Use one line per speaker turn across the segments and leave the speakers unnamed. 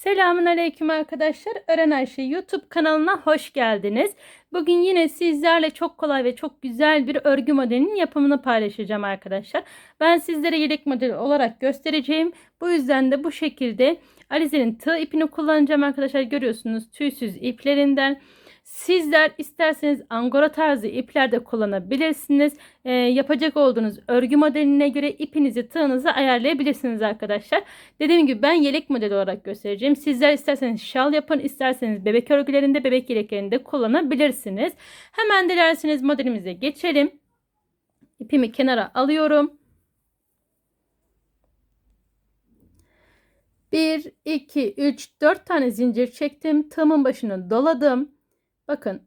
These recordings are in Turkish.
Selamun Aleyküm arkadaşlar. Öğren Ayşe YouTube kanalına hoş geldiniz. Bugün yine sizlerle çok kolay ve çok güzel bir örgü modelinin yapımını paylaşacağım arkadaşlar. Ben sizlere yedek model olarak göstereceğim. Bu yüzden de bu şekilde Alize'nin tığ ipini kullanacağım arkadaşlar. Görüyorsunuz tüysüz iplerinden. Sizler isterseniz angora tarzı ipler de kullanabilirsiniz. Ee, yapacak olduğunuz örgü modeline göre ipinizi tığınızı ayarlayabilirsiniz arkadaşlar. Dediğim gibi ben yelek modeli olarak göstereceğim. Sizler isterseniz şal yapın, isterseniz bebek örgülerinde, bebek yeleklerinde kullanabilirsiniz. Hemen dilerseniz modelimize geçelim. İpimi kenara alıyorum. 1, 2, 3, 4 tane zincir çektim. Tığımın başını doladım. Bakın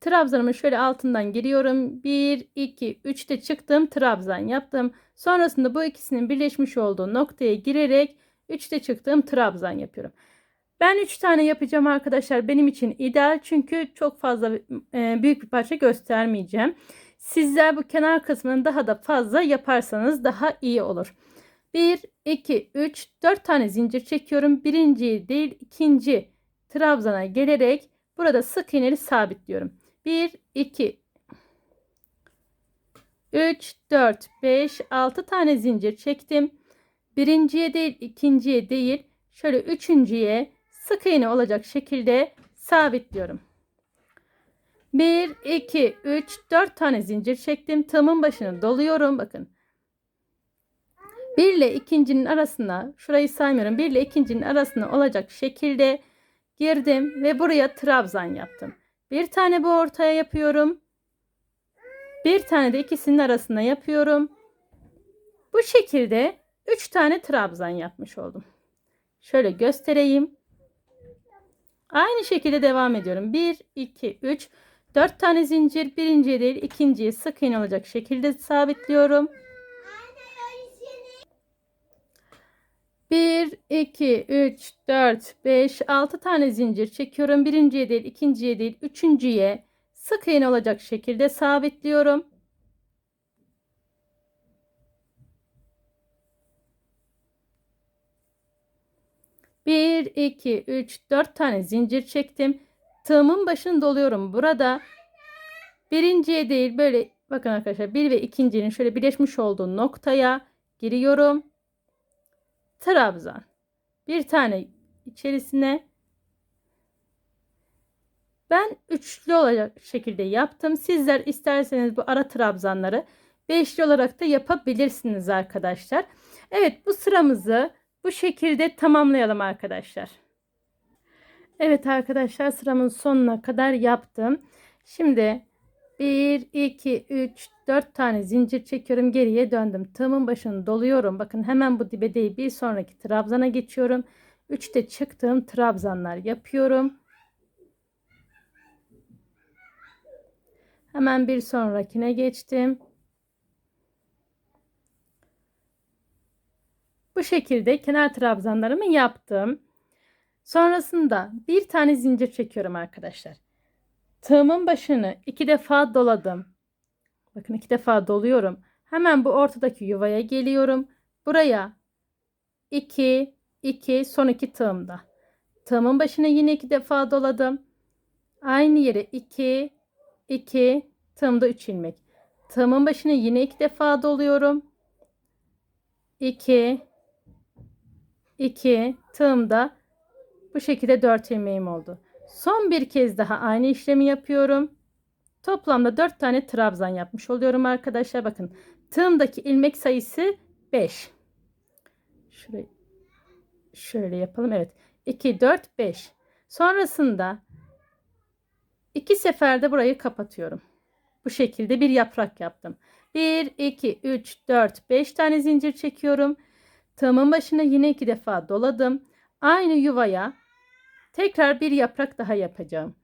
trabzanımı şöyle altından giriyorum. 1, 2, 3 de çıktım. Trabzan yaptım. Sonrasında bu ikisinin birleşmiş olduğu noktaya girerek 3'te çıktığım trabzan yapıyorum. Ben 3 tane yapacağım arkadaşlar. Benim için ideal çünkü çok fazla e, büyük bir parça göstermeyeceğim. Sizler bu kenar kısmını daha da fazla yaparsanız daha iyi olur. 1, 2, 3, 4 tane zincir çekiyorum. Birinci değil ikinci trabzana gelerek Burada sık iğneli sabitliyorum. 1, 2, 3, 4, 5, 6 tane zincir çektim. Birinciye değil, ikinciye değil, şöyle üçüncüye sık iğne olacak şekilde sabitliyorum. 1, 2, 3, 4 tane zincir çektim. Tığımın başını doluyorum. Bakın. 1 ile ikincinin arasına, şurayı saymıyorum. 1 ile ikincinin arasına olacak şekilde girdim ve buraya trabzan yaptım. Bir tane bu ortaya yapıyorum. Bir tane de ikisinin arasına yapıyorum. Bu şekilde 3 tane trabzan yapmış oldum. Şöyle göstereyim. Aynı şekilde devam ediyorum. 1, 2, 3, 4 tane zincir. Birinciye değil ikinciye sık iğne olacak şekilde sabitliyorum. 1, 2, 3, 4, 5, 6 tane zincir çekiyorum. Birinciye değil, ikinciye değil, üçüncüye sık iğne olacak şekilde sabitliyorum. Bir, iki, üç, dört tane zincir çektim. Tığımın başını doluyorum burada. Birinciye değil böyle bakın arkadaşlar bir ve ikincinin şöyle birleşmiş olduğu noktaya giriyorum trabzan. Bir tane içerisine ben üçlü olacak şekilde yaptım. Sizler isterseniz bu ara trabzanları beşli olarak da yapabilirsiniz arkadaşlar. Evet bu sıramızı bu şekilde tamamlayalım arkadaşlar. Evet arkadaşlar sıramın sonuna kadar yaptım. Şimdi 1, 2, 3, 4 tane zincir çekiyorum. Geriye döndüm. Tığımın başını doluyorum. Bakın hemen bu dibe değil bir sonraki trabzana geçiyorum. 3'te çıktığım trabzanlar yapıyorum. Hemen bir sonrakine geçtim. Bu şekilde kenar trabzanlarımı yaptım. Sonrasında bir tane zincir çekiyorum arkadaşlar. Tığımın başını iki defa doladım. Bakın iki defa doluyorum. Hemen bu ortadaki yuvaya geliyorum. Buraya 2 2 son iki tığımda. Tığımın başına yine iki defa doladım. Aynı yere 2 2 tığımda 3 ilmek. Tığımın başına yine iki defa doluyorum. 2 2 tığımda bu şekilde 4 ilmeğim oldu. Son bir kez daha aynı işlemi yapıyorum. Toplamda 4 tane trabzan yapmış oluyorum arkadaşlar. Bakın tığımdaki ilmek sayısı 5. Şurayı şöyle yapalım. Evet. 2 4 5. Sonrasında iki seferde burayı kapatıyorum. Bu şekilde bir yaprak yaptım. 1 2 3 4 5 tane zincir çekiyorum. Tığımın başına yine iki defa doladım. Aynı yuvaya Tekrar bir yaprak daha yapacağım.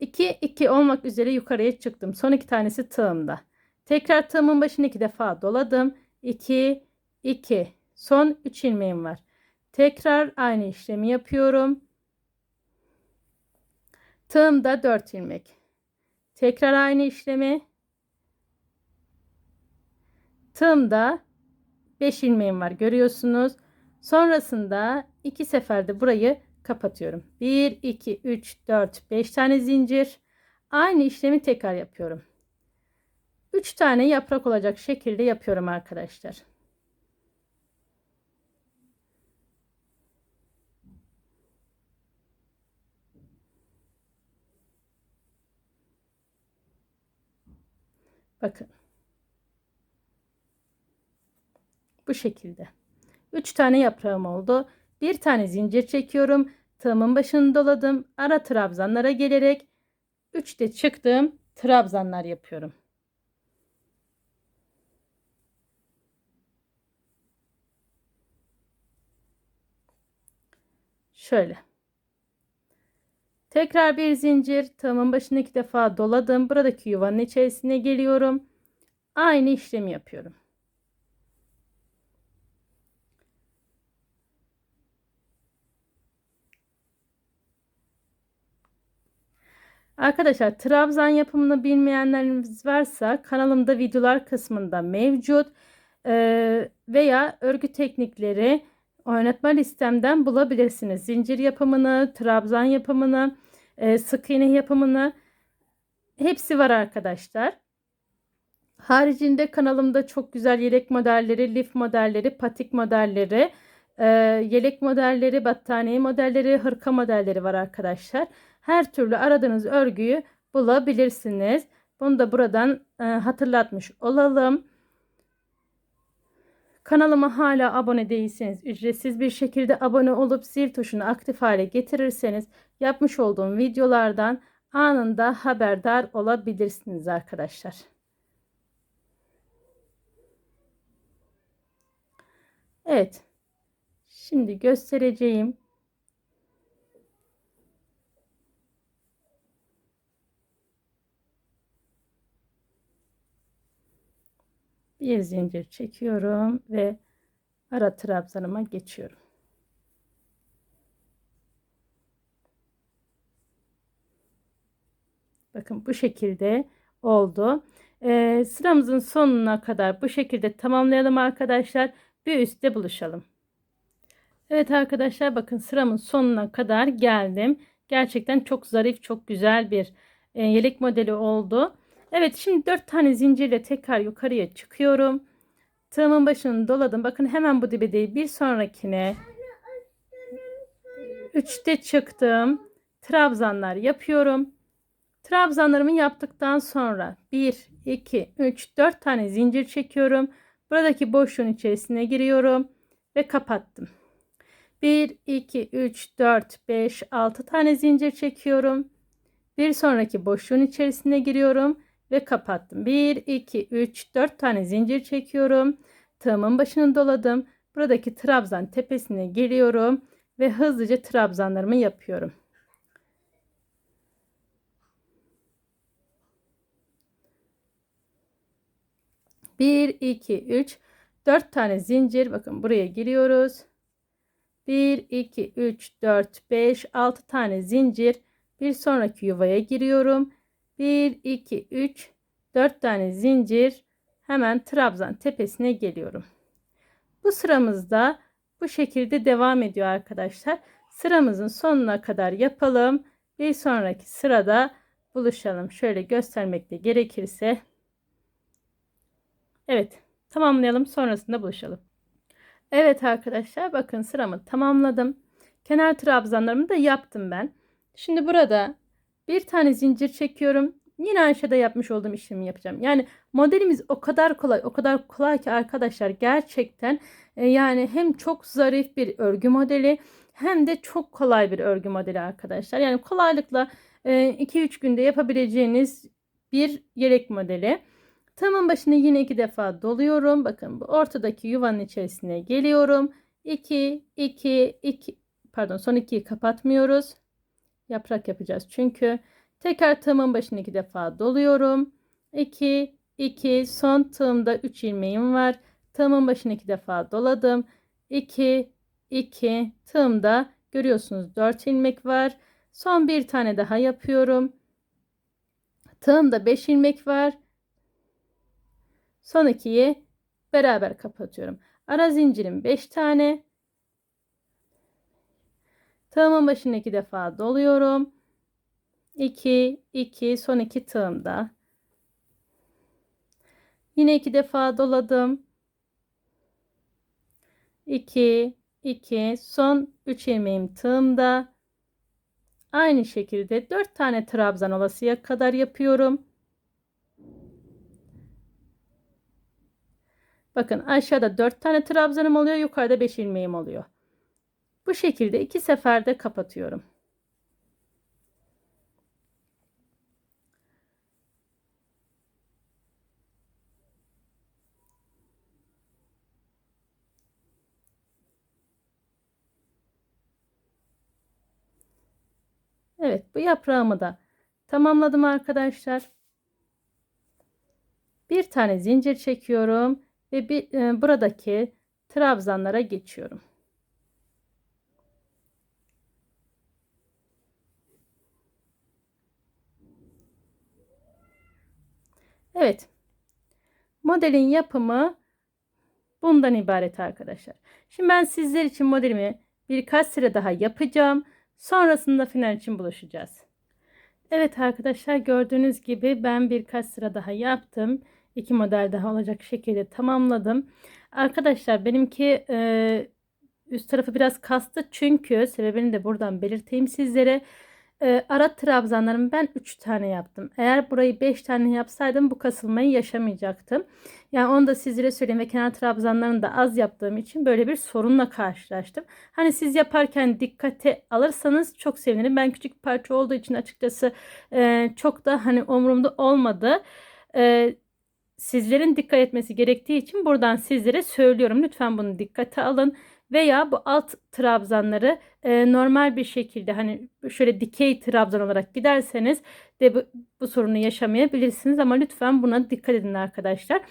2 2 olmak üzere yukarıya çıktım. Son iki tanesi tığımda. Tekrar tığımın başını iki defa doladım. 2 2 son 3 ilmeğim var. Tekrar aynı işlemi yapıyorum. Tığımda 4 ilmek. Tekrar aynı işlemi. Tığımda 5 ilmeğim var görüyorsunuz. Sonrasında iki seferde burayı kapatıyorum. 1 2 3 4 5 tane zincir. Aynı işlemi tekrar yapıyorum. 3 tane yaprak olacak şekilde yapıyorum arkadaşlar. Bakın. Bu şekilde. 3 tane yaprağım oldu. Bir tane zincir çekiyorum. Tığımın başını doladım. Ara trabzanlara gelerek 3'te çıktığım trabzanlar yapıyorum. Şöyle. Tekrar bir zincir. Tığımın başını iki defa doladım. Buradaki yuvanın içerisine geliyorum. Aynı işlemi yapıyorum. Arkadaşlar trabzan yapımını bilmeyenleriniz varsa kanalımda videolar kısmında mevcut ee, veya örgü teknikleri oynatma listemden bulabilirsiniz. Zincir yapımını, trabzan yapımını, e, sık iğne yapımını hepsi var arkadaşlar. Haricinde kanalımda çok güzel yelek modelleri, lif modelleri, patik modelleri, e, yelek modelleri, battaniye modelleri, hırka modelleri var arkadaşlar. Her türlü aradığınız örgüyü bulabilirsiniz. Bunu da buradan e, hatırlatmış olalım. Kanalıma hala abone değilseniz ücretsiz bir şekilde abone olup zil tuşunu aktif hale getirirseniz yapmış olduğum videolardan anında haberdar olabilirsiniz arkadaşlar. Evet. Şimdi göstereceğim. Bir zincir çekiyorum ve ara trabzanıma geçiyorum. Bakın bu şekilde oldu. Ee, sıramızın sonuna kadar bu şekilde tamamlayalım arkadaşlar. Bir üstte buluşalım. Evet arkadaşlar bakın sıramın sonuna kadar geldim. Gerçekten çok zarif çok güzel bir e, yelek modeli oldu. Evet şimdi 4 tane zincirle tekrar yukarıya çıkıyorum. Tığımın başını doladım. Bakın hemen bu dibe değil bir sonrakine. 3'te çıktım. Trabzanlar yapıyorum. Trabzanlarımı yaptıktan sonra 1, 2, 3, 4 tane zincir çekiyorum. Buradaki boşluğun içerisine giriyorum ve kapattım. 1, 2, 3, 4, 5, 6 tane zincir çekiyorum. Bir sonraki boşluğun içerisine giriyorum ve kapattım. 1, 2, 3, 4 tane zincir çekiyorum. Tığımın başını doladım. Buradaki trabzan tepesine geliyorum ve hızlıca trabzanlarımı yapıyorum. Bir, iki, üç, dört tane zincir. Bakın buraya giriyoruz. Bir, iki, üç, dört, beş, altı tane zincir. Bir sonraki yuvaya giriyorum. 1, 2, 3, 4 tane zincir hemen trabzan tepesine geliyorum. Bu sıramızda bu şekilde devam ediyor arkadaşlar. Sıramızın sonuna kadar yapalım. Bir sonraki sırada buluşalım. Şöyle göstermekte gerekirse. Evet tamamlayalım sonrasında buluşalım. Evet arkadaşlar bakın sıramı tamamladım. Kenar trabzanlarımı da yaptım ben. Şimdi burada bir tane zincir çekiyorum. Yine aşağıda yapmış olduğum işlemi yapacağım. Yani modelimiz o kadar kolay, o kadar kolay ki arkadaşlar gerçekten e, yani hem çok zarif bir örgü modeli hem de çok kolay bir örgü modeli arkadaşlar. Yani kolaylıkla 2-3 e, günde yapabileceğiniz bir yelek modeli. Tamın başını yine iki defa doluyorum. Bakın bu ortadaki yuvanın içerisine geliyorum. 2 2 2 pardon son 2'yi kapatmıyoruz yaprak yapacağız. Çünkü tekrar tığımın başını iki defa doluyorum. 2 2 son tığımda 3 ilmeğim var. Tığımın başını iki defa doladım. 2 2 tığımda görüyorsunuz 4 ilmek var. Son bir tane daha yapıyorum. Tığımda 5 ilmek var. Son ikiyi beraber kapatıyorum. Ara zincirim 5 tane. Tığımın başını iki defa doluyorum. 2 2 son iki tığımda. Yine iki defa doladım. 2 2 son 3 ilmeğim tığımda. Aynı şekilde 4 tane trabzan olasıya kadar yapıyorum. Bakın aşağıda 4 tane trabzanım oluyor, yukarıda 5 ilmeğim oluyor. Bu şekilde iki seferde kapatıyorum. Evet bu yaprağımı da tamamladım arkadaşlar. Bir tane zincir çekiyorum ve bir, e, buradaki trabzanlara geçiyorum. Evet. Modelin yapımı bundan ibaret arkadaşlar. Şimdi ben sizler için modelimi birkaç sıra daha yapacağım. Sonrasında final için buluşacağız. Evet arkadaşlar gördüğünüz gibi ben birkaç sıra daha yaptım. İki model daha olacak şekilde tamamladım. Arkadaşlar benimki e, üst tarafı biraz kastı çünkü sebebini de buradan belirteyim sizlere. E, ara trabzanlarımı ben 3 tane yaptım. Eğer burayı 5 tane yapsaydım bu kasılmayı yaşamayacaktım. Yani onu da sizlere söyleyeyim ve kenar trabzanlarını da az yaptığım için böyle bir sorunla karşılaştım. Hani siz yaparken dikkate alırsanız çok sevinirim. Ben küçük parça olduğu için açıkçası e, çok da hani umurumda olmadı. E, sizlerin dikkat etmesi gerektiği için buradan sizlere söylüyorum. Lütfen bunu dikkate alın veya bu alt trabzanları e, normal bir şekilde hani şöyle dikey trabzan olarak giderseniz de bu, bu sorunu yaşamayabilirsiniz ama lütfen buna dikkat edin arkadaşlar.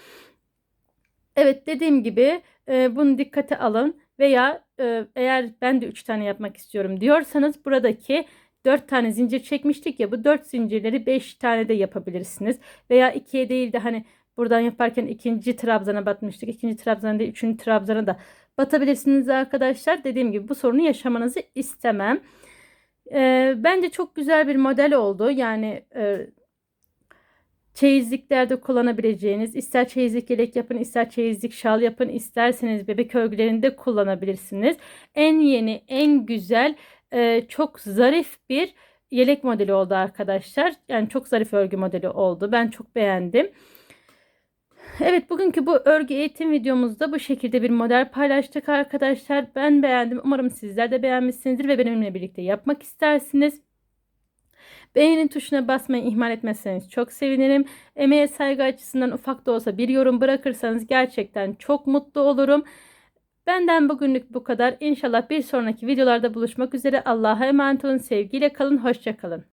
Evet dediğim gibi e, bunu dikkate alın veya e, eğer ben de 3 tane yapmak istiyorum diyorsanız buradaki 4 tane zincir çekmiştik ya bu 4 zincirleri 5 tane de yapabilirsiniz. Veya 2'ye değil de hani buradan yaparken ikinci trabzana batmıştık. ikinci trabzana değil üçüncü trabzana da batabilirsiniz arkadaşlar. Dediğim gibi bu sorunu yaşamanızı istemem. E, bence çok güzel bir model oldu. Yani e, çeyizliklerde kullanabileceğiniz ister çeyizlik yelek yapın ister çeyizlik şal yapın isterseniz bebek örgülerinde kullanabilirsiniz. En yeni en güzel e, çok zarif bir yelek modeli oldu arkadaşlar. Yani çok zarif örgü modeli oldu. Ben çok beğendim. Evet bugünkü bu örgü eğitim videomuzda bu şekilde bir model paylaştık arkadaşlar. Ben beğendim. Umarım sizler de beğenmişsinizdir ve benimle birlikte yapmak istersiniz. Beğenin tuşuna basmayı ihmal etmezseniz çok sevinirim. Emeğe saygı açısından ufak da olsa bir yorum bırakırsanız gerçekten çok mutlu olurum. Benden bugünlük bu kadar. İnşallah bir sonraki videolarda buluşmak üzere. Allah'a emanet olun. Sevgiyle kalın. Hoşçakalın.